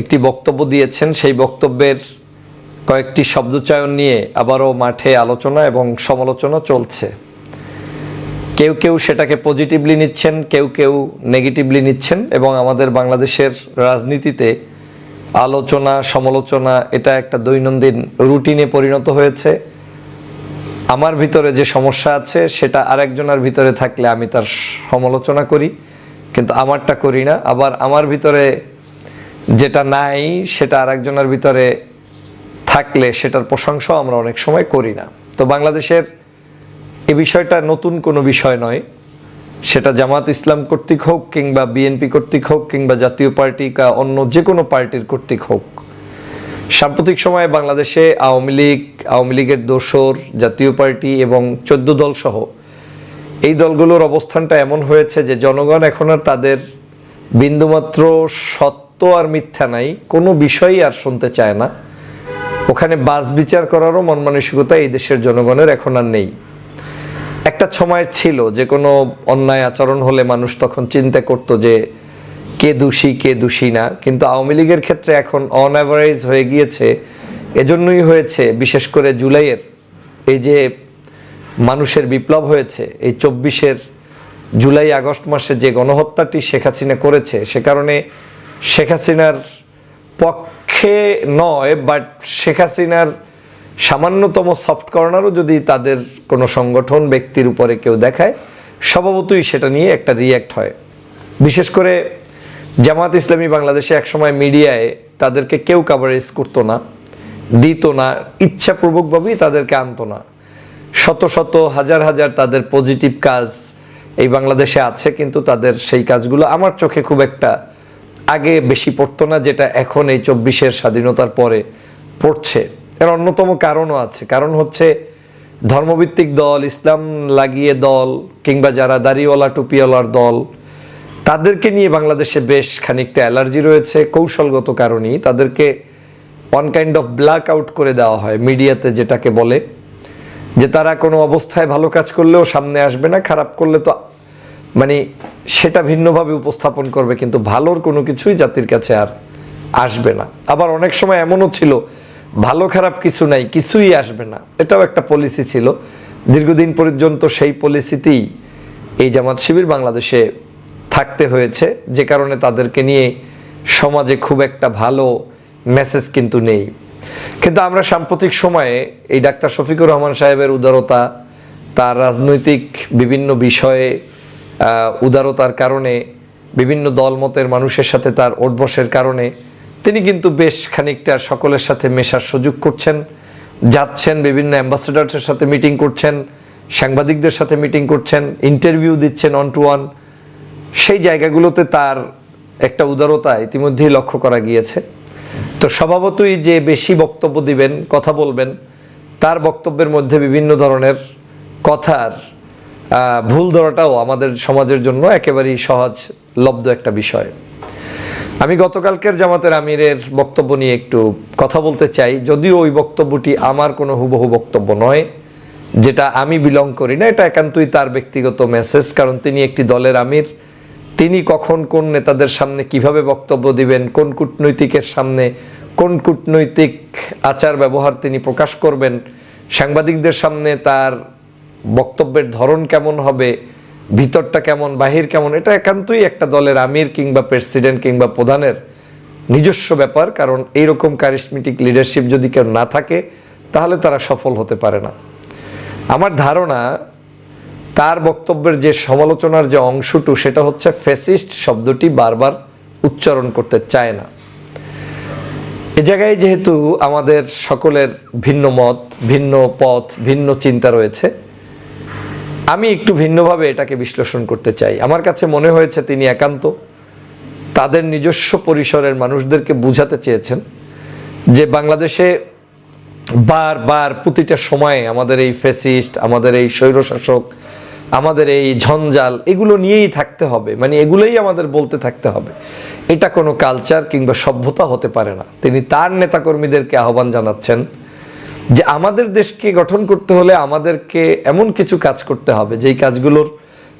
একটি বক্তব্য দিয়েছেন। সেই বক্তব্যের কয়েকটি শব্দচয়ন নিয়ে আবারও মাঠে আলোচনা এবং সমালোচনা চলছে। কেউ কেউ সেটাকে পজিটিভলি নিচ্ছেন, কেউ কেউ নেগেটিভলি নিচ্ছেন এবং আমাদের বাংলাদেশের রাজনীতিতে আলোচনা, সমালোচনা, এটা একটা দৈনন্দিন রুটিনে পরিণত হয়েছে। আমার ভিতরে যে সমস্যা আছে, সেটা আরেকজনের ভিতরে থাকলে আমি তার সমালোচনা করি, কিন্তু আমারটা করি না। আবার আমার ভিতরে যেটা নাই, সেটা আরেকজনের ভিতরে থাকলে সেটার প্রশংসাও আমরা অনেক সময় করি না। তো বাংলাদেশের এ বিষয়টা নতুন কোনো বিষয় নয়। সেটা জামাত ইসলাম কর্তৃক হোক কিংবা বিএনপি কর্তৃক হোক কিংবা জাতীয় পার্টি বা অন্য যে কোনো পার্টির কর্তৃক হোক, সাম্প্রতিক সময়ে বাংলাদেশে আওয়ামী লীগ, আওয়ামী লীগের দোসর, জাতীয় পার্টি এবং চোদ্দ দল সহ এই দলগুলোর অবস্থানটা এমন হয়েছে যে জনগণ এখন আর তাদের বিন্দুমাত্র সত্য আর মিথ্যা নাই, কোনো বিষয়ই আর শুনতে চায় না। ওখানে বাস বিচার করারও মন মানসিকতা এই দেশের জনগণের এখন আর নেই। একটা সময় ছিল যে কোনো অন্যায় আচরণ হলে মানুষ তখন চিন্তা করতো যে কে দোষী কে দোষী না। কিন্তু আওয়ামী লীগের ক্ষেত্রে এখন অন অ্যাভারেজ হয়ে গিয়েছে। এজন্যই হয়েছে, বিশেষ করে জুলাইয়ের এই যে মানুষের বিপ্লব হয়েছে, এই চব্বিশের জুলাই আগস্ট মাসে যে গণহত্যাটি শেখ হাসিনা করেছে, সে কারণে শেখ হাসিনার পক্ষে নয় বাট শেখ হাসিনার সামান্যতম সফট কর্নারও যদি তাদের কোনো সংগঠন ব্যক্তির উপরে কেউ দেখায়, স্বভাবতই সেটা নিয়ে একটা রিয়্যাক্ট হয়। বিশেষ করে জামাত ইসলামী বাংলাদেশে একসময় মিডিয়ায় তাদেরকে কেউ কাভারেজ করতো না, দিত না, ইচ্ছাপূর্বকভাবেই তাদেরকে আনতো না। শত শত, হাজার হাজার তাদের পজিটিভ কাজ এই বাংলাদেশে আছে, কিন্তু তাদের সেই কাজগুলো আমার চোখে খুব একটা আগে বেশি পড়তো না, যেটা এখন এই চব্বিশের স্বাধীনতার পরে পড়ছে। এর অন্যতম কারণও আছে। কারণ হচ্ছে ধর্মভিত্তিক দল, ইসলাম লাগিয়ে দল, কিংবা যারা দাড়িওয়ালা, টুপিওয়ালার দল, তাদেরকে নিয়ে বাংলাদেশে বেশ খানিকটা অ্যালার্জি রয়েছে। কৌশলগত কারণেই তাদেরকে one kind of black out করে দেওয়া হয় মিডিয়াতে, যেটাকে বলে যে তারা কোনো অবস্থায় ভালো কাজ করলেও সামনে আসবে না, খারাপ করলে তো মানে সেটা ভিন্নভাবে উপস্থাপন করবে, কিন্তু ভালোর কোনো কিছুই জাতির কাছে আর আসবে না। আবার অনেক সময় এমনও ছিল, ভালো খারাপ কিছু নাই, কিছুই আসবে না। এটাও একটা পলিসি ছিল। দীর্ঘদিন পর্যন্ত সেই পলিসিতেই এই জামাত শিবির বাংলাদেশে থাকতে হয়েছে। যে কারণে তাদেরকে নিয়ে সমাজে খুব একটা ভালো মেসেজ কিন্তু নেই। কিন্তু আমরা সাম্প্রতিক সময়ে এই ডাক্তার শফিকুর রহমান সাহেবের উদারতা, তার রাজনৈতিক বিভিন্ন বিষয়ে উদারতার কারণে, বিভিন্ন দলমতের মানুষের সাথে তার ওঠবসের কারণে, তিনি কিন্তু বেশ খানিকটা সকলের সাথে মেশার সুযোগ করছেন, যাচ্ছেন, বিভিন্ন অ্যাম্বাসেডারের সাথে মিটিং করছেন, সাংবাদিকদের সাথে মিটিং করছেন, ইন্টারভিউ দিচ্ছেন অন টু ওয়ান সেই জায়গাগুলোতে তার একটা উদারতা ইতিমধ্যেই লক্ষ্য করা গিয়েছে। তো স্বভাবতই যে বেশি বক্তব্য দিবেন, কথা বলবেন, তার বক্তব্যের মধ্যে বিভিন্ন ধরনের কথার ভুল ধরাটাও আমাদের সমাজের জন্য একেবারেই সহজ, লব্ধ একটা বিষয়। আমি গতকালকের জামাতের আমিরের বক্তব্য নিয়ে একটু কথা বলতে চাই। যদিও ওই বক্তব্যটি আমার কোনো হুবহু বক্তব্য নয়, যেটা আমি বিলং করি না, এটা একান্তই তার ব্যক্তিগত মেসেজ কারণ তিনি একটি দলের আমির। তিনি কখন কোন নেতাদের সামনে কীভাবে বক্তব্য দিবেন, কোন কূটনৈতিকের সামনে, কোন কূটনৈতিক আচার ব্যবহার তিনি প্রকাশ করবেন, সাংবাদিকদের সামনে তার বক্তব্যের ধরন কেমন হবে, ভিতরটা কেমন, বাহির কেমন, এটা একান্তই একটা দলের আমির কিংবা প্রেসিডেন্ট কিংবা প্রধানের নিজস্ব ব্যাপার, কারণ এইরকম কারিশমেটিক লিডারশিপ যদি কেউ না থাকে, তাহলে তারা সফল হতে পারে না। আমার ধারণা, তার বক্তব্যের যে সমালোচনার যে অংশটু, সেটা হচ্ছে ফেসিস্ট শব্দটি বারবার উচ্চারণ করতে চায় না। এ জায়গায় যেহেতু আমাদের সকলের ভিন্ন মত, ভিন্ন পথ, ভিন্ন চিন্তা রয়েছে আমি একটু ভিন্নভাবে এটাকে বিশ্লেষণ করতে চাই। আমার কাছে মনে হয়েছে তিনি একান্ত। তাদের নিজস্ব পরিসরের মানুষদেরকে বুঝাতে চেয়েছেন যে বাংলাদেশে বারবার প্রতিটা সময়ে আমাদের এই ফেসিস্ট আমাদের এই স্বৈরশাসক, আমাদের এই ঝঞ্ঝাল, এগুলো নিয়েই থাকতে হবে। মানে এগুলোই আমাদের বলতে থাকতে হবে। এটা কোনো কালচার কিংবা সভ্যতা হতে পারে না। তিনি তার নেতাকর্মীদেরকে আহ্বান জানাচ্ছেন যে আমাদের দেশকে গঠন করতে হলে আমাদেরকে এমন কিছু কাজ করতে হবে, যেই কাজগুলোর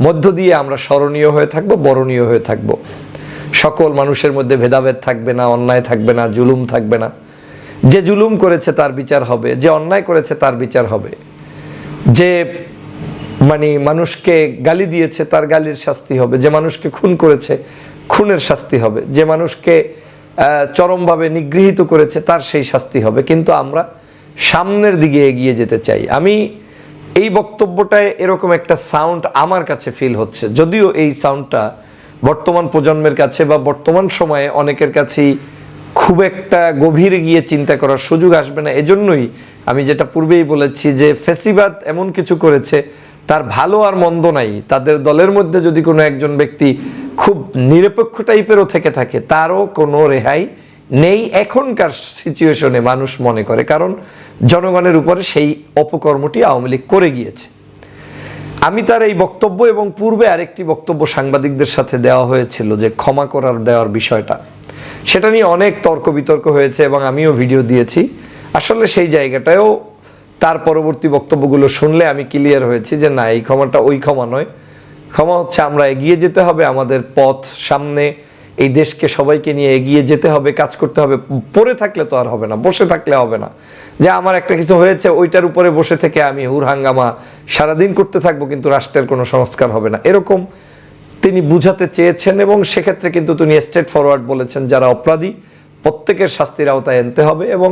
মধ্য দিয়ে আমরা স্মরণীয় হয়ে থাকব, বরণীয় হয়ে থাকব। সকল মানুষের মধ্যে ভেদাভেদ থাকবে না, অন্যায় থাকবে না, জুলুম থাকবে না। যে জুলুম করেছে তার বিচার হবে, যে অন্যায় করেছে তার বিচার হবে। যে মানে মানুষকে গালি দিয়েছে তার গালির শাস্তি হবে, যে মানুষকে খুন করেছে খুনের শাস্তি হবে, যে মানুষকে চরমভাবে নিগৃহীত করেছে তার সেই শাস্তি হবে। কিন্তু আমরা সামনের দিকে এগিয়ে যেতে চাই। আমি এই বক্তব্যটায় এরকম একটা সাউন্ড আমার কাছে ফিল হচ্ছে। যদিও এই সাউন্ডটা বর্তমান প্রজন্মের কাছে বা বর্তমান সময়ে অনেকের কাছেই খুব একটা গভীরে গিয়ে চিন্তা করার সুযোগ আসবে না। এজন্যই আমি যেটা পূর্বেই বলেছি যে, ফেসিবাদ এমন কিছু করেছে, তার ভালো আর মন্দ নাই। তাদের দলের মধ্যে যদি কোনো একজন ব্যক্তি খুব নিরপেক্ষ টাইপেরও থেকে থাকে, তারও কোনো রেহাই নেই এখনকার সিচুয়েশনে মানুষ মনে করে, কারণ জনগণের উপরে সেই অপকর্মটি আওয়ামী লীগ করে গিয়েছে। আমি তার এই বক্তব্য এবং পূর্বে আরেকটি বক্তব্য সাংবাদিকদের সাথে দেওয়া হয়েছিল যে ক্ষমা করার দেওয়ার বিষয়টা। সেটা নিয়ে অনেক তর্ক বিতর্ক হয়েছে এবং আমিও ভিডিও দিয়েছি। আসলে সেই জায়গাটায়ও তার পরবর্তী বক্তব্যগুলো শুনলে আমি ক্লিয়ার হয়েছি যে না, এই ক্ষমাটা ওই ক্ষমা নয়। ক্ষমা হচ্ছে আমরা এগিয়ে যেতে হবে, আমাদের পথ সামনে এই দেশকে সবাইকে নিয়ে এগিয়ে যেতে হবে, কাজ করতে হবে। পড়ে থাকলে তো আর হবে না, বসে থাকলে হবে না। যে আমার একটা কিছু হয়েছে, ওইটার উপরে বসে থেকে আমি হুর হাঙ্গামা সারাদিন করতে থাকব, কিন্তু রাষ্ট্রের কোনো সংস্কার হবে না। এরকম তিনি বুঝাতে চেয়েছেন এবং সেক্ষেত্রে কিন্তু তিনি স্টেট ফরওয়ার্ড বলেছেন, যারা অপরাধী, প্রত্যেকের শাস্তির আওতায় আনতে হবে এবং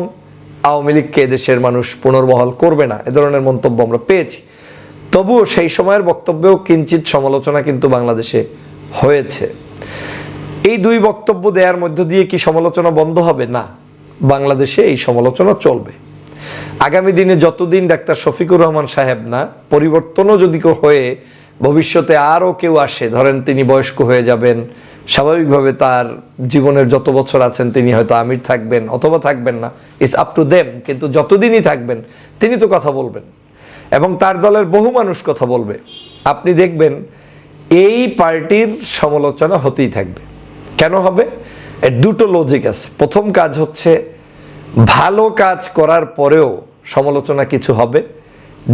আওয়ামী লীগকে দেশের মানুষ পুনর্বহাল করবে না। এ ধরনের মন্তব্য আমরা পেয়েছি। তবুও সেই সময়ের বক্তব্যেও কিঞ্চিত সমালোচনা কিন্তু বাংলাদেশে হয়েছে। এই দুই বক্তব্য দেওয়ার মধ্য দিয়ে কি সমালোচনা বন্ধ হবে? না। বাংলাদেশে এই সমালোচনা চলবে। আগামী দিনে যতদিন ডাক্তার শফিকুর রহমান সাহেব না, পরিবর্তনও যদি হয়ে ভবিষ্যতে আরও কেউ আসে, ধরেন তিনি বয়স্ক হয়ে যাবেন, স্বাভাবিকভাবে তার জীবনের যত বছর আছেন তিনি হয়তো আমির থাকবেন অথবা থাকবেন না ইটস আপ টু দেম কিন্তু যতদিনই থাকবেন, তিনি তো কথা বলবেন এবং তার দলের বহু মানুষ কথা বলবে। আপনি দেখবেন এই পার্টির সমালোচনা হতেই থাকবে। কেন হবে? এর দুটো লজিক আছে। প্রথম কাজ হচ্ছে, ভালো কাজ করার পরেও সমালোচনা কিছু হবে।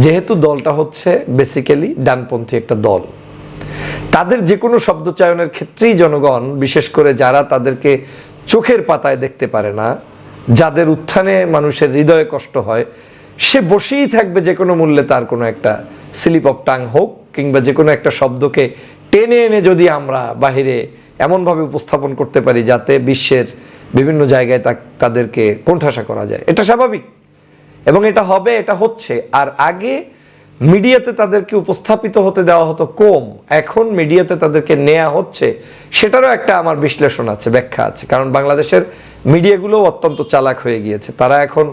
যেহেতু দলটা হচ্ছে বেসিক্যালি ডানপন্থী একটা দল। তাদের যে কোনো শব্দ চয়নের ক্ষেত্রেই জনগণ, বিশেষ করে যারা তাদেরকে চোখের পাতায় দেখতে পারে না, যাদের উত্থানে মানুষের হৃদয়ে কষ্ট হয়, সে বসেই থাকবে যে কোনো মূল্যে তার কোনো একটা স্লিপ অফ টাং হোক, কিংবা যে কোনো একটা শব্দকে টেনে এনে যদি আমরা বাহিরে এমনভাবে উপস্থাপন করতে পারি যাতে বিশ্বের বিভিন্ন জায়গায় তা তাদেরকে কোণঠাসা করা যায়। এটা স্বাভাবিক। এবং এটা হবে, এটা হচ্ছে। আর আগে মিডিয়াতে তাদেরকে উপস্থাপিত হতে দেওয়া হতো কম। এখন মিডিয়াতে তাদেরকে নেওয়া হচ্ছে, সেটারও একটা আমার বিশ্লেষণ আছে, ব্যাখ্যা আছে। কারণ বাংলাদেশের মিডিয়াগুলোও অত্যন্ত চালাক হয়ে গিয়েছে। তারা এখন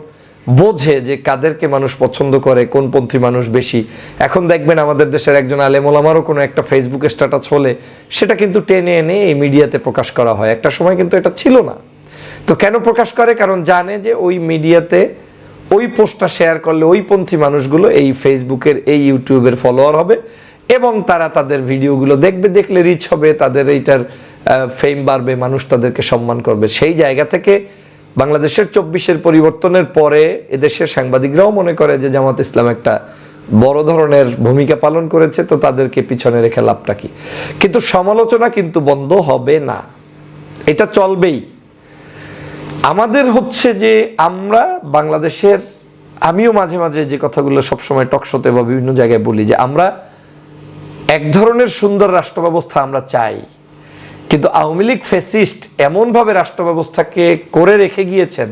বোঝে যে কাদেরকে মানুষ পছন্দ করে, কোন পন্থী মানুষ বেশি। এখন দেখবেন আমাদের দেশের একজন আলেমোলামারও কোনো একটা ফেসবুকে স্ট্যাটাস হলে সেটা কিন্তু টেনে এনে এই মিডিয়াতে প্রকাশ করা হয়। একটা সময় কিন্তু এটা ছিল না। তো কেন প্রকাশ করে? কারণ জানে যে ওই মিডিয়াতে ওই পোস্টটা শেয়ার করলে ওই পন্থী মানুষগুলো এই ফেসবুকের এই ইউটিউবের ফলোয়ার হবে এবং তারা তাদের ভিডিওগুলো দেখবে, দেখলে রিচ হবে, তাদের এইটার ফেম বাড়বে, মানুষ তাদেরকে সম্মান করবে। সেই জায়গা থেকে বাংলাদেশের চব্বিশের পরিবর্তনের পরে এদেশের সাংবাদিকরাও মনে করে যে জামাত ইসলাম একটা বড় ধরনের ভূমিকা পালন করেছে, তো তাদেরকে পিছনে রেখে লাভটা কি? কিন্তু সমালোচনা কিন্তু বন্ধ হবে না। এটা চলবেই। আমাদের হচ্ছে যে আমরা বাংলাদেশের, আমিও মাঝে মাঝে যে কথাগুলো সবসময় টকশোতে বা বিভিন্ন জায়গায় বলি যে আমরা এক ধরনের সুন্দর রাষ্ট্র ব্যবস্থা আমরা চাই। কিন্তু আওয়ামী লীগ ফেসিস্ট এমনভাবে রাষ্ট্র ব্যবস্থাকে করে রেখে গিয়েছেন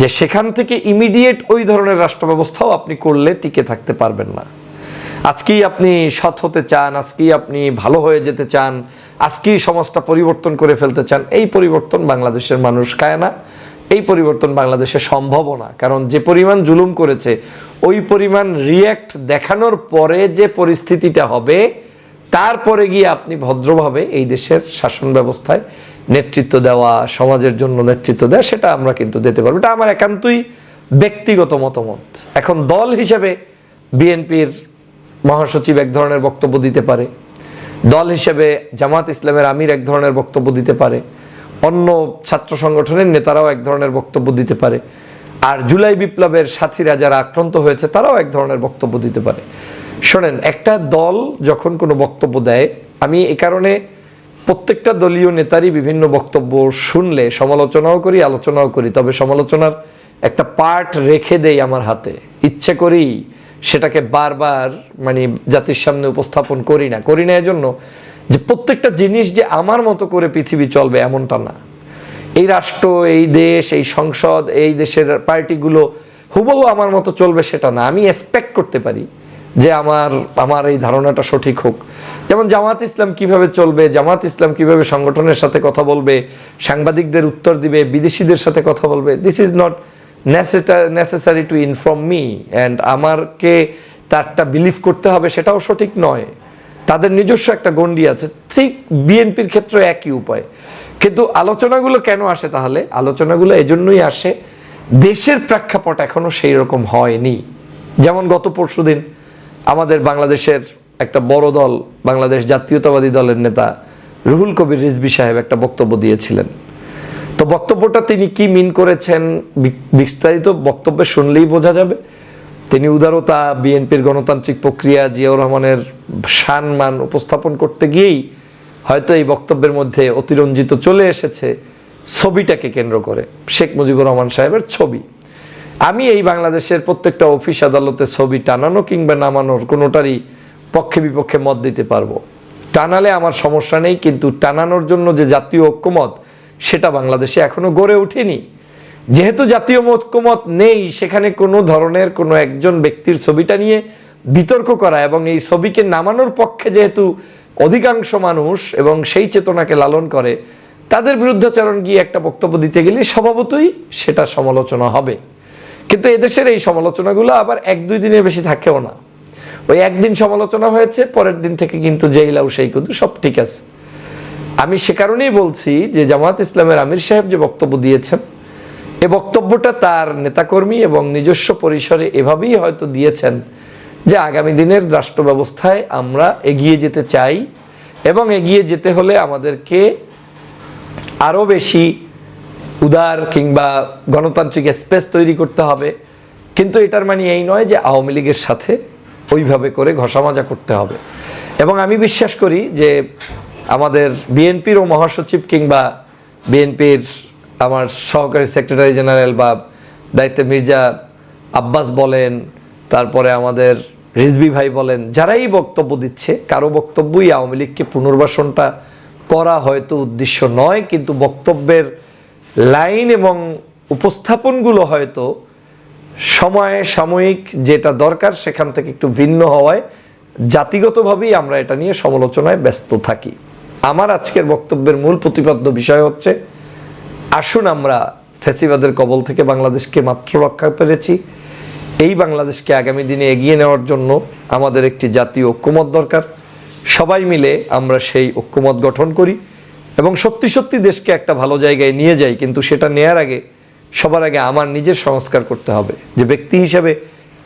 যে সেখান থেকে ইমিডিয়েট ওই ধরনের রাষ্ট্র ব্যবস্থাও আপনি করলে টিকে থাকতে পারবেন না। আজকেই আপনি সৎ হতে চান, আজকেই আপনি ভালো হয়ে যেতে চান, আজকেই সমাজটা পরিবর্তন করে ফেলতে চান, এই পরিবর্তন বাংলাদেশের মানুষ খায় না, এই পরিবর্তন বাংলাদেশে সম্ভব না। কারণ যে পরিমাণ জুলুম করেছে, ওই পরিমাণ রিয়্যাক্ট দেখানোর পরে যে পরিস্থিতিটা হবে তারপরে গিয়ে আপনি ভদ্রভাবে এই দেশের শাসন ব্যবস্থায় নেতৃত্ব দেওয়া, সমাজের জন্য নেতৃত্ব দেওয়া, সেটা আমরা কিন্তু দিতে পারব। এটা আমার একান্তই ব্যক্তিগত মতামত। এখন দল হিসেবে বিএনপির মহাসচিব এক ধরনের বক্তব্য দিতে পারে। দল হিসেবে জামাত ইসলামের আমির এক ধরনের বক্তব্য দিতে পারে। অন্য ছাত্র সংগঠনের নেতারাও এক ধরনের বক্তব্য দিতে পারে। আর জুলাই বিপ্লবের সাথীরা যারা আক্রান্ত হয়েছে, তারাও এক ধরনের বক্তব্য দিতে পারে। শোনেন, একটা দল যখন কোনো বক্তব্য দেয়, আমি এ কারণে প্রত্যেকটা দলীয় নেতারই বিভিন্ন বক্তব্য শুনলে, সমালোচনাও করি, আলোচনাও করি। তবে সমালোচনার একটা পার্ট রেখে দেই আমার হাতে। ইচ্ছে করি সেটাকে বারবার মানে জাতির সামনে উপস্থাপন করি না। করি না এজন্য যে প্রত্যেকটা জিনিস যে আমার মতো করে পৃথিবী চলবে এমনটা না। এই রাষ্ট্র, এই দেশ, এই সংসদ, এই দেশের পার্টিগুলো হুবহু আমার মতো চলবে সেটা না। আমি এক্সপেক্ট করতে পারি। যে আমার আমার এই ধারণাটা সঠিক হোক। যেমন জামাত ইসলাম কীভাবে চলবে, জামাত ইসলাম কীভাবে সংগঠনের সাথে কথা বলবে, সাংবাদিকদের উত্তর দিবে, বিদেশিদের সাথে কথা বলবে this is not necessary to inform me and আমারকে তারটা বিলিভ করতে হবে সেটাও সঠিক নয়। তাদের নিজস্ব একটা গণ্ডি আছে, ঠিক বিএনপির ক্ষেত্রে একই উপায়। কিন্তু আলোচনাগুলো কেন আসে তাহলে? আলোচনাগুলো এজন্যই আসে, দেশের প্রেক্ষাপট এখনও সেই রকম হয়নি। যেমন গত পরশুদিন আমাদের বাংলাদেশের একটা বড় দল, বাংলাদেশ জাতীয়তাবাদী দলের নেতা রুহুল কবির রিজবি সাহেব একটা বক্তব্য দিয়েছিলেন। তো বক্তব্যটা তিনি কি মিন করেছেন বিস্তারিত বক্তব্য শুনলেই বোঝা যাবে। তিনি উদারতা, বিএনপির গণতান্ত্রিক প্রক্রিয়া, জিয়াউর রহমানের সম্মান উপস্থাপন করতে গিয়েই হয়তো এই বক্তব্যের মধ্যে অতিরঞ্জিত চলে এসেছে ছবিটাকে কেন্দ্র করে, শেখ মুজিবুর রহমান সাহেবের ছবি। আমি এই বাংলাদেশের প্রত্যেকটা অফিস আদালতে ছবি টানানো কিংবা নামানোর কোনোটারই পক্ষে বিপক্ষে মত দিতে পারব। টানালে আমার সমস্যা নেই, কিন্তু টানানোর জন্য যে জাতীয় ঐক্যমত, সেটা বাংলাদেশে এখনও গড়ে ওঠেনি। যেহেতু জাতীয় ঐক্যমত নেই, সেখানে কোনো ধরনের কোনো একজন ব্যক্তির ছবিটা নিয়ে বিতর্ক করা এবং এই ছবিকে নামানোর পক্ষে যেহেতু অধিকাংশ মানুষ এবং সেই চেতনাকে লালন করে, তাদের বিরুদ্ধাচরণ গিয়ে একটা বক্তব্য দিতে গেলে স্বভাবতই সেটা সমালোচনা হবে। কিন্তু এদেশের এই সমালোচনাগুলো আবার এক দুই দিনের বেশি থাকেও না। ওই একদিন সমালোচনা হয়েছে, পরের দিন থেকে কিন্তু যেই লাউ সেই কিন্তু সব ঠিক আছে। আমি সে কারণেই বলছি যে জামাত ইসলামের আমির সাহেব যে বক্তব্য দিয়েছেন, এ বক্তব্যটা তার নেতাকর্মী এবং নিজস্ব পরিসরে এভাবেই হয়তো দিয়েছেন যে আগামী দিনের রাষ্ট্র ব্যবস্থায় আমরা এগিয়ে যেতে চাই এবং এগিয়ে যেতে হলে আমাদেরকে আরও বেশি উদার কিংবা গণতান্ত্রিক স্পেস তৈরি করতে হবে। কিন্তু এটার মানে এই নয় যে আওয়ামী লীগের সাথে ওইভাবে করে ঘষামাজা করতে হবে। এবং আমি বিশ্বাস করি যে আমাদের বিএনপির ও মহাসচিব কিংবা বিএনপির আমার সহকারী সেক্রেটারি জেনারেল বা দায়িত্বে মির্জা আব্বাস বলেন, তারপরে আমাদের রিজবি ভাই বলেন, যারাই বক্তব্য দিচ্ছে, কারও বক্তব্যই আওয়ামী লীগকে পুনর্বাসনটা করা হয়তো উদ্দেশ্য নয়, কিন্তু বক্তব্যের লাইন এবং উপস্থাপনগুলো হয়তো সময়ে সাময়িক যেটা দরকার সেখান থেকে একটু ভিন্ন হওয়ায় জাতিগতভাবেই আমরা এটা নিয়ে সমালোচনায় ব্যস্ত থাকি। আমার আজকের বক্তব্যের মূল প্রতিপাদ্য বিষয় হচ্ছে, আসুন আমরা ফেসিবাদের কবল থেকে বাংলাদেশকে মাত্র রক্ষা পেরেছি। এই বাংলাদেশকে আগামী দিনে এগিয়ে নেওয়ার জন্য আমাদের একটি জাতীয় ঐক্যমত দরকার। সবাই মিলে আমরা সেই ঐক্যমত গঠন করি। এবং সত্যি সত্যি দেশকে একটা ভালো জায়গায় নিয়ে যাই, কিন্তু সেটা নেয়ার আগে, সবার আগে আমার নিজের সংস্কার করতে হবে যে ব্যক্তি হিসেবে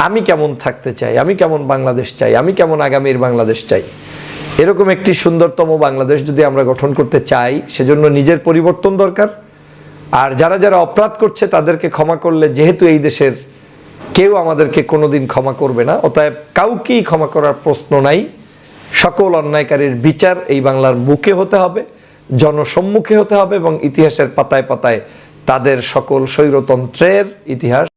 আমি কেমন থাকতে চাই, আমি কেমন বাংলাদেশ চাই, আমি কেমন আগামীর বাংলাদেশ চাই। এরকম একটি সুন্দরতম বাংলাদেশ যদি আমরা গঠন করতে চাই, সেজন্য নিজের পরিবর্তন দরকার। আর যারা যারা অপরাধ করছে, তাদেরকে ক্ষমা করলে যেহেতু এই দেশের কেউ আমাদেরকে কোনোদিন ক্ষমা করবে না, অতএব কাউকেই ক্ষমা করার প্রশ্ন নাই। সকল অন্যায়কারীর বিচার এই বাংলার বুকে হতে হবে। জনসম্মুখে হতে হবে এবং ইতিহাসের পাতায় পাতায় তাদের সকল স্বৈরতন্ত্রের ইতিহাস